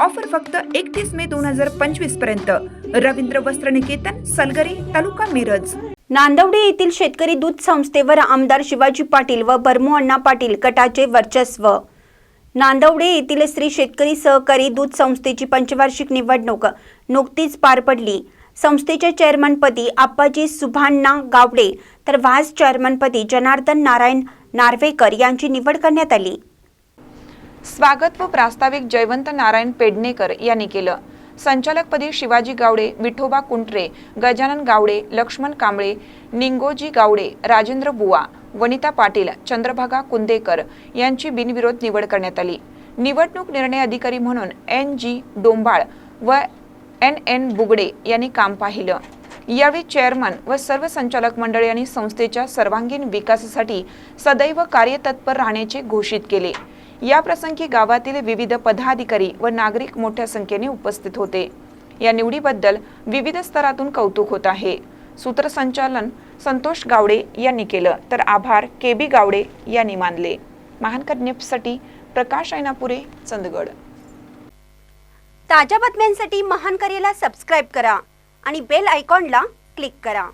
Offer फक्त एकतीस मे दोन हजार पंचवीसपर्यंत. रवींद्र वस्त्र निकेतन सलगरी तालुका मिरज. नांदवडे येथील शेतकरी दूध संस्थेवर आमदार शिवाजी पाटील व भरमू अण्णा पाटील गटाचे वर्चस्व. नांदवडे येथील श्री शेतकरी सहकारी दूध संस्थेची पंचवार्षिक निवडणूक नुकतीच पार पडली. संस्थेच्या चेअरमनपदी आप्पाजी सुभाण्णा गावडे तर व्हाईस चेअरमनपदी जनार्दन नारायण नार्वेकर यांची निवड करण्यात आली. स्वागत व प्रास्ताविक जयवंत नारायण पेडणेकर यांनी केलं. संचालकपदी शिवाजी गावडे विठोबा कुंटरे गजानन गावडे लक्ष्मण कांबळे निंगोजी गावडे राजेंद्र बुवा वनिता पाटील चंद्रभागा कुंदेकर यांची बिनविरोध निवड करण्यात आली. निवडणूक निर्णय अधिकारी म्हणून एन जी डोंबाळ व एन एन बुगडे यांनी काम पाहिलं. यावेळी चेअरमन व सर्व संचालक मंडळ यांनी संस्थेच्या सर्वांगीण विकासासाठी सदैव कार्यतत्पर राहण्याचे घोषित केले. या प्रसंगी गावातील विविध पदाधिकारी व नागरिक मोठ्या संख्येने उपस्थित होते. या निवडीबद्दल विविध स्तरातून कौतुक होत आहे. सूत्रसंचालन संतोष गावडे यांनी केलं. तर आभार के बी गावडे यांनी मानले. महानकर न्यूजसाठी प्रकाश ऐनापुरे चंदगड. ताज्या बातम्यांसाठी महान करेला सबस्क्राईब करा आणि बेल आयकॉनला क्लिक करा.